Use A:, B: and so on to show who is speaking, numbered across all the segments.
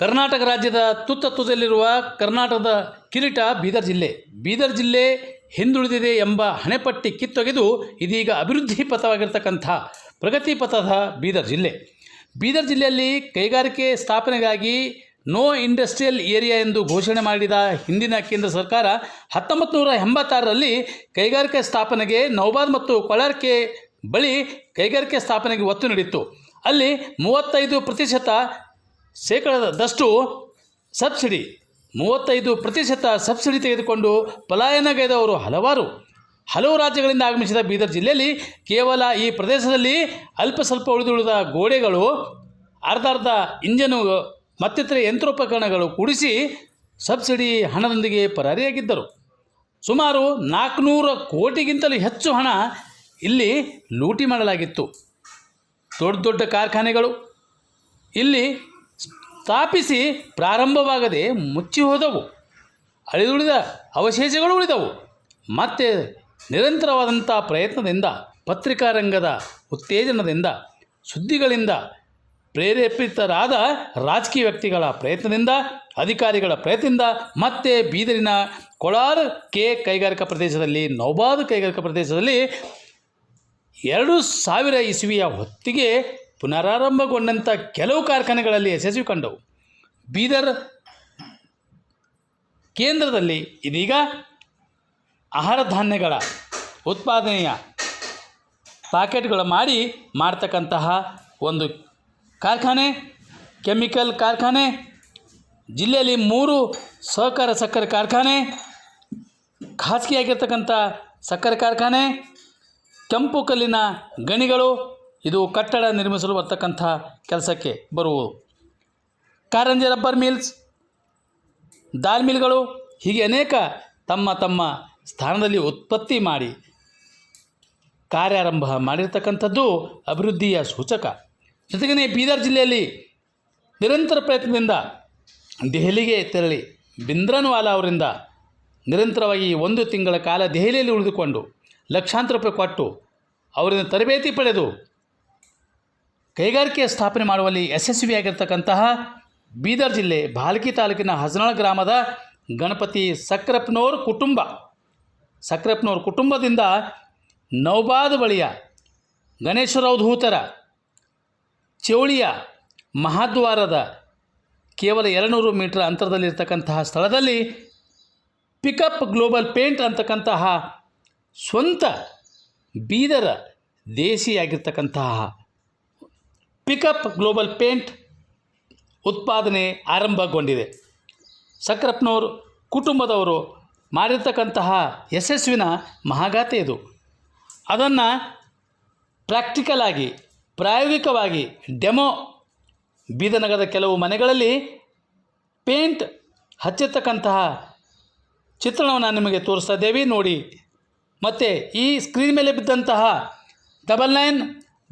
A: ಕರ್ನಾಟಕ ರಾಜ್ಯದ ತುತ್ತತ್ವದಲ್ಲಿರುವ ಕರ್ನಾಟಕದ ಕಿರೀಟ ಬೀದರ್ ಜಿಲ್ಲೆ. ಬೀದರ್ ಜಿಲ್ಲೆ ಹಿಂದುಳಿದಿದೆ ಎಂಬ ಹಣೆಪಟ್ಟಿ ಕಿತ್ತೊಗೆದು ಇದೀಗ ಅಭಿವೃದ್ಧಿ ಪಥವಾಗಿರ್ತಕ್ಕಂಥ ಪ್ರಗತಿ ಪಥದ ಬೀದರ್ ಜಿಲ್ಲೆ. ಬೀದರ್ ಜಿಲ್ಲೆಯಲ್ಲಿ ಕೈಗಾರಿಕೆ ಸ್ಥಾಪನೆಗಾಗಿ ನೋ ಇಂಡಸ್ಟ್ರಿಯಲ್ ಏರಿಯಾ ಎಂದು ಘೋಷಣೆ ಮಾಡಿದ ಹಿಂದಿನ ಕೇಂದ್ರ ಸರ್ಕಾರ ಹತ್ತೊಂಬತ್ತು ನೂರ ಎಂಬತ್ತಾರರಲ್ಲಿ ಕೈಗಾರಿಕೆ ಸ್ಥಾಪನೆಗೆ ನೌಬಾದ್ ಮತ್ತು ಕೊಳಾರ್ಕೆ ಬಳಿ ಕೈಗಾರಿಕೆ ಸ್ಥಾಪನೆಗೆ ಒತ್ತು ನೀಡಿತ್ತು. ಅಲ್ಲಿ ಮೂವತ್ತೈದು ಪ್ರತಿಶತ ಶೇಕಡದಷ್ಟು ಸಬ್ಸಿಡಿ, ಮೂವತ್ತೈದು ಪ್ರತಿಶತ ಸಬ್ಸಿಡಿ ತೆಗೆದುಕೊಂಡು ಪಲಾಯನಗೈದವರು ಹಲವಾರು, ಹಲವು ರಾಜ್ಯಗಳಿಂದ ಆಗಮಿಸಿದ ಬೀದರ್ ಜಿಲ್ಲೆಯಲ್ಲಿ ಕೇವಲ ಈ ಪ್ರದೇಶದಲ್ಲಿ ಅಲ್ಪ ಸ್ವಲ್ಪ ಉಳಿದುಳಿದ ಗೋಡೆಗಳು, ಅರ್ಧ ಅರ್ಧ ಇಂಜನು ಮತ್ತಿತರ ಯಂತ್ರೋಪಕರಣಗಳು ಕೂಡಿಸಿ ಸಬ್ಸಿಡಿ ಹಣದೊಂದಿಗೆ ಪರಾರಿಯಾಗಿದ್ದರು. ಸುಮಾರು ನಾಲ್ಕುನೂರ ಕೋಟಿಗಿಂತಲೂ ಹೆಚ್ಚು ಹಣ ಇಲ್ಲಿ ಲೂಟಿ ಮಾಡಲಾಗಿತ್ತು. ದೊಡ್ಡ ದೊಡ್ಡ ಕಾರ್ಖಾನೆಗಳು ಇಲ್ಲಿ ಸ್ಥಾಪಿಸಿ ಪ್ರಾರಂಭವಾಗದೆ ಮುಚ್ಚಿ ಹೋದವು. ಅಳಿದುಳಿದ ಅವಶೇಷಗಳು ಉಳಿದವು. ಮತ್ತೆ ನಿರಂತರವಾದಂಥ ಪ್ರಯತ್ನದಿಂದ ಪತ್ರಿಕಾ ರಂಗದ ಉತ್ತೇಜನದಿಂದ, ಸುದ್ದಿಗಳಿಂದ ಪ್ರೇರೇಪಿತರಾದ ರಾಜಕೀಯ ವ್ಯಕ್ತಿಗಳ ಪ್ರಯತ್ನದಿಂದ, ಅಧಿಕಾರಿಗಳ ಪ್ರಯತ್ನದಿಂದ, ಮತ್ತೆ ಬೀದರಿನ ಕೊಳಾರ್ ಕೆ ಕೈಗಾರಿಕಾ ಪ್ರದೇಶದಲ್ಲಿ, ನೌಬಾದ್ ಕೈಗಾರಿಕಾ ಪ್ರದೇಶದಲ್ಲಿ ಎರಡು ಸಾವಿರ ಇಸುವಿಯ ಹೊತ್ತಿಗೆ ಪುನರಾರಂಭಗೊಂಡಂಥ ಕೆಲವು ಕಾರ್ಖಾನೆಗಳಲ್ಲಿ ಯಶಸ್ವಿ ಕಂಡವು. ಬೀದರ್ ಕೇಂದ್ರದಲ್ಲಿ ಇದೀಗ ಆಹಾರ ಧಾನ್ಯಗಳ ಉತ್ಪಾದನೆಯ ಪ್ಯಾಕೆಟ್ಗಳು ಮಾಡಿ ಮಾಡ್ತಕ್ಕಂತಹ ಒಂದು ಕಾರ್ಖಾನೆ, ಕೆಮಿಕಲ್ ಕಾರ್ಖಾನೆ, ಜಿಲ್ಲೆಯಲ್ಲಿ ಮೂರು ಸಹಕಾರ ಸಕ್ಕರೆ ಕಾರ್ಖಾನೆ, ಖಾಸಗಿಯಾಗಿರ್ತಕ್ಕಂಥ ಸಕ್ಕರೆ ಕಾರ್ಖಾನೆ ಕೆಂಪು ಕಲ್ಲಿನ ಗಣಿಗಳು ಇದು ಕಟ್ಟಡ ನಿರ್ಮಿಸಲು ಬರ್ತಕ್ಕಂಥ ಕೆಲಸಕ್ಕೆ ಬರುವುದು. ಕಾರಂಜಿ, ರಬ್ಬರ್ ಮಿಲ್ಸ್, ದಾಲ್ ಮಿಲ್ಗಳು ಹೀಗೆ ಅನೇಕ ತಮ್ಮ ತಮ್ಮ ಸ್ಥಾನದಲ್ಲಿ ಉತ್ಪತ್ತಿ ಮಾಡಿ ಕಾರ್ಯಾರಂಭ ಮಾಡಿರ್ತಕ್ಕಂಥದ್ದು ಅಭಿವೃದ್ಧಿಯ ಸೂಚಕ. ಜೊತೆಗೇ ಬೀದರ್ ಜಿಲ್ಲೆಯಲ್ಲಿ ನಿರಂತರ ಪ್ರಯತ್ನದಿಂದ ದೆಹಲಿಗೆ ತೆರಳಿ ಬಿಂದ್ರನ್ವಾಲಾ ಅವರಿಂದ ನಿರಂತರವಾಗಿ ಒಂದು ತಿಂಗಳ ಕಾಲ ದೆಹಲಿಯಲ್ಲಿ ಉಳಿದುಕೊಂಡು ಲಕ್ಷಾಂತರ ರೂಪಾಯಿ ಕೊಟ್ಟು ಅವರಿಂದ ತರಬೇತಿ ಪಡೆದು ಕೈಗಾರಿಕೆ ಸ್ಥಾಪನೆ ಮಾಡುವಲ್ಲಿ ಯಶಸ್ವಿಯಾಗಿರ್ತಕ್ಕಂತಹ ಬೀದರ್ ಜಿಲ್ಲೆ ಭಾಲ್ಕಿ ತಾಲೂಕಿನ ಹಸನಾಳ ಗ್ರಾಮದ ಗಣಪತಿ ಸಕ್ರಪ್ಪನವ್ರ ಕುಟುಂಬ ಸಕ್ರಪ್ಪನವ್ರ ಕುಟುಂಬದಿಂದ ನೌಬಾದ್ ಬಳಿಯ ಗಣೇಶರವಧೂತರ ಚೌಳಿಯ ಮಹಾದ್ವಾರದ ಕೇವಲ ಎರಡುನೂರು ಮೀಟರ್ ಅಂತರದಲ್ಲಿರ್ತಕ್ಕಂತಹ ಸ್ಥಳದಲ್ಲಿ ಪಿಕಪ್ ಗ್ಲೋಬಲ್ ಪೇಂಟ್ ಅಂತಕ್ಕಂತಹ ಸ್ವಂತ ಬೀದರ ದೇಶಿಯಾಗಿರ್ತಕ್ಕಂತಹ ಪಿಕಪ್ ಗ್ಲೋಬಲ್ ಪೇಂಟ್ ಉತ್ಪಾದನೆ ಆರಂಭಗೊಂಡಿದೆ. ಸಕ್ರಪ್ನವರು ಕುಟುಂಬದವರು ಮಾಡಿರ್ತಕ್ಕಂತಹ ಯಶಸ್ವಿನ ಮಹಾಗಾತೆ ಇದು. ಅದನ್ನು ಪ್ರಾಕ್ಟಿಕಲ್ ಆಗಿ, ಪ್ರಾಯೋಗಿಕವಾಗಿ ಡೆಮೋ ಬೀದನಗರದ ಕೆಲವು ಮನೆಗಳಲ್ಲಿ ಪೇಂಟ್ ಹಚ್ಚಿರ್ತಕ್ಕಂತಹ ಚಿತ್ರಣವನ್ನು ನಿಮಗೆ ತೋರಿಸ್ತಾ ನೋಡಿ ಮತ್ತು ಈ ಸ್ಕ್ರೀನ್ ಮೇಲೆ ಬಿದ್ದಂತಹ double nine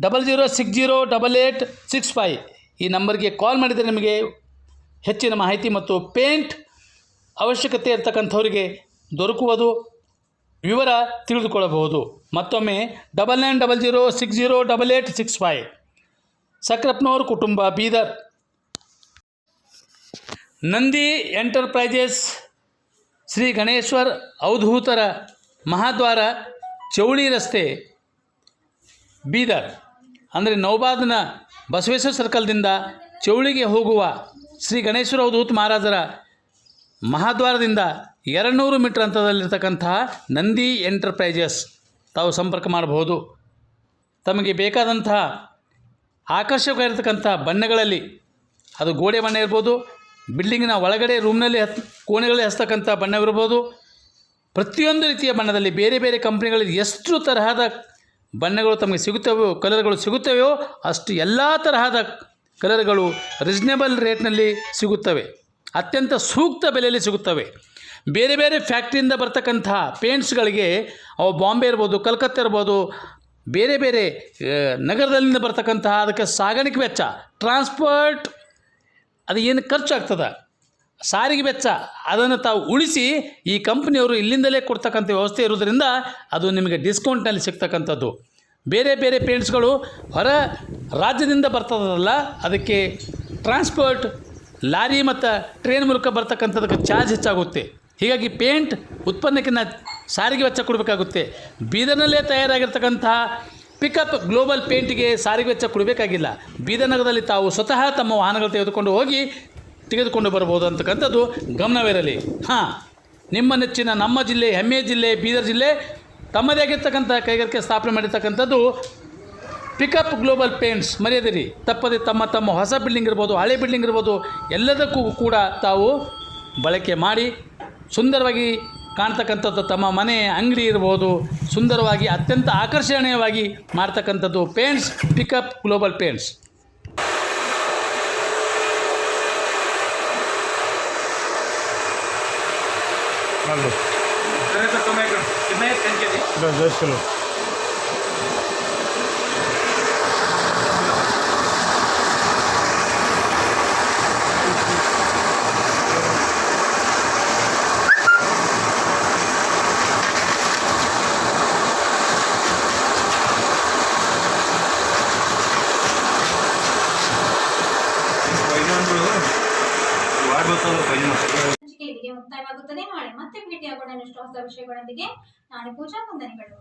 A: double zero six zero double eight six five ಈ ನಂಬರ್ಗೆ ಕಾಲ್ ಮಾಡಿದರೆ ನಿಮಗೆ ಹೆಚ್ಚಿನ ಮಾಹಿತಿ ಮತ್ತು ಪೇಂಟ್ ಅವಶ್ಯಕತೆ ಇರ್ತಕ್ಕಂಥವರಿಗೆ ದೊರಕುವುದು, ವಿವರ ತಿಳಿದುಕೊಳ್ಳಬಹುದು. ಮತ್ತೊಮ್ಮೆ double nine double zero six zero double eight six five ಸಕ್ರಪ್ನವ್ರ ಕುಟುಂಬ ಬೀದರ್. ನಂದಿ ಎಂಟರ್ಪ್ರೈಸಸ್ ಶ್ರೀ ಗಣೇಶ್ವರ್ ಅವಧೂತರ ಮಹಾದ್ವಾರ ಚೌಳಿ ರಸ್ತೆ ಬೀದರ್. ಅಂದರೆ ನೌಬಾದ್ನ ಬಸವೇಶ್ವರ ಸರ್ಕಲ್ದಿಂದ ಚೌಳಿಗೆ ಹೋಗುವ ಶ್ರೀ ಗಣೇಶ್ವರ ಅವಧೂತ್ ಮಹಾರಾಜರ ಮಹಾದ್ವಾರದಿಂದ ಎರಡುನೂರು ಮೀಟರ್ ಅಂತದಲ್ಲಿರ್ತಕ್ಕಂತಹ ನಂದಿ ಎಂಟರ್ಪ್ರೈಸಸ್ ತಾವು ಸಂಪರ್ಕ ಮಾಡಬಹುದು. ತಮಗೆ ಬೇಕಾದಂತಹ ಆಕರ್ಷಕವಾಗಿರ್ತಕ್ಕಂಥ ಬಣ್ಣಗಳಲ್ಲಿ ಅದು ಗೋಡೆ ಬಣ್ಣ ಇರ್ಬೋದು, ಬಿಲ್ಡಿಂಗಿನ ಒಳಗಡೆ ರೂಮ್ನಲ್ಲಿ ಹತ್, ಕೋಣೆಗಳಲ್ಲಿ ಹಚ್ತಕ್ಕಂಥ ಬಣ್ಣವಿರ್ಬೋದು ಪ್ರತಿಯೊಂದು ರೀತಿಯ ಬಣ್ಣದಲ್ಲಿ ಬೇರೆ ಬೇರೆ ಕಂಪ್ನಿಗಳಲ್ಲಿ ಎಷ್ಟು ತರಹದ ಬಣ್ಣಗಳು ತಮಗೆ ಸಿಗುತ್ತವೆಯೋ, ಕಲರ್ಗಳು ಸಿಗುತ್ತವೆಯೋ, ಅಷ್ಟು ಎಲ್ಲ ತರಹದ ಕಲರ್ಗಳು ರೀಸ್ನೇಬಲ್ ರೇಟ್ನಲ್ಲಿ ಸಿಗುತ್ತವೆ. ಅತ್ಯಂತ ಸೂಕ್ತ ಬೆಲೆಯಲ್ಲಿ ಸಿಗುತ್ತವೆ. ಬೇರೆ ಬೇರೆ ಫ್ಯಾಕ್ಟ್ರಿಯಿಂದ ಬರ್ತಕ್ಕಂಥ ಪೇಂಟ್ಸ್ಗಳಿಗೆ ಅವು ಬಾಂಬೆ ಇರ್ಬೋದು, ಕಲ್ಕತ್ತಾ ಇರ್ಬೋದು, ಬೇರೆ ಬೇರೆ ನಗರದಲ್ಲಿಂದ ಬರ್ತಕ್ಕಂತಹ ಅದಕ್ಕೆ ಸಾಗಾಣಿಕೆ ವೆಚ್ಚ ಟ್ರಾನ್ಸ್ಪೋರ್ಟ್ ಅದು ಏನು ಖರ್ಚಾಗ್ತದೆ? ಸಾರಿಗೆ ವೆಚ್ಚ, ಅದನ್ನು ತಾವು ಉಳಿಸಿ ಈ ಕಂಪ್ನಿಯವರು ಇಲ್ಲಿಂದಲೇ ಕೊಡ್ತಕ್ಕಂಥ ವ್ಯವಸ್ಥೆ ಇರೋದರಿಂದ ಅದು ನಿಮಗೆ ಡಿಸ್ಕೌಂಟ್ನಲ್ಲಿ ಸಿಗ್ತಕ್ಕಂಥದ್ದು. ಬೇರೆ ಬೇರೆ ಪೇಂಟ್ಸ್ಗಳು ಹೊರ ರಾಜ್ಯದಿಂದ ಬರ್ತದಲ್ಲ, ಅದಕ್ಕೆ ಟ್ರಾನ್ಸ್ಪೋರ್ಟ್ ಲಾರಿ ಮತ್ತು ಟ್ರೈನ್ ಮೂಲಕ ಬರ್ತಕ್ಕಂಥದಕ್ಕೆ ಚಾರ್ಜ್ ಹೆಚ್ಚಾಗುತ್ತೆ. ಹೀಗಾಗಿ ಪೇಂಟ್ ಉತ್ಪನ್ನಕ್ಕಿಂತ ಸಾರಿಗೆ ವೆಚ್ಚ ಕೊಡಬೇಕಾಗುತ್ತೆ. ಬೀದರ್ನಲ್ಲೇ ತಯಾರಾಗಿರ್ತಕ್ಕಂತಹ ಪಿಕಪ್ ಗ್ಲೋಬಲ್ ಪೇಂಟಿಗೆ ಸಾರಿಗೆ ವೆಚ್ಚ ಕೊಡಬೇಕಾಗಿಲ್ಲ. ಬೀದರ್ನಗರದಲ್ಲಿ ತಾವು ಸ್ವತಃ ತಮ್ಮ ವಾಹನಗಳು ತೆಗೆದುಕೊಂಡು ಹೋಗಿ ತೆಗೆದುಕೊಂಡು ಬರ್ಬೋದು ಅಂತಕ್ಕಂಥದ್ದು ಗಮನವಿರಲಿ. ಹಾಂ, ನಿಮ್ಮ ನೆಚ್ಚಿನ ನಮ್ಮ ಜಿಲ್ಲೆ, ಹೆಮ್ಮೆ ಜಿಲ್ಲೆ, ಬೀದರ್ ಜಿಲ್ಲೆ, ತಮ್ಮದೇ ಆಗಿರ್ತಕ್ಕಂಥ ಕೈಗಾರಿಕೆ ಸ್ಥಾಪನೆ ಮಾಡಿರ್ತಕ್ಕಂಥದ್ದು ಪಿಕಪ್ ಗ್ಲೋಬಲ್ ಪೇಂಟ್ಸ್. ಮರೆಯದಿರಿ, ತಪ್ಪದೆ ತಮ್ಮ ತಮ್ಮ ಹೊಸ ಬಿಲ್ಡಿಂಗ್ ಇರ್ಬೋದು, ಹಳೆ ಬಿಲ್ಡಿಂಗ್ ಇರ್ಬೋದು, ಎಲ್ಲದಕ್ಕೂ ಕೂಡ ತಾವು ಬಳಕೆ ಮಾಡಿ ಸುಂದರವಾಗಿ ಕಾಣ್ತಕ್ಕಂಥದ್ದು ತಮ್ಮ ಮನೆ, ಅಂಗಡಿ ಇರ್ಬೋದು, ಸುಂದರವಾಗಿ ಅತ್ಯಂತ ಆಕರ್ಷಣೀಯವಾಗಿ ಮಾಡ್ತಕ್ಕಂಥದ್ದು ಪೇಂಟ್ಸ್, ಪಿಕಪ್ ಗ್ಲೋಬಲ್ ಪೇಂಟ್ಸ್.
B: నల్లు దోశలు ಮುಕ್ತಾಯವಾಗುತ್ತದೆ ನಾಳೆ ಮತ್ತೆ ಭೇಟಿಯಾಗೋಣ ಇನ್ನಷ್ಟು ಹೊಸ ವಿಷಯಗಳೊಂದಿಗೆ ನಾನು ಪೂಜಾ ವಂದನೆಗಳು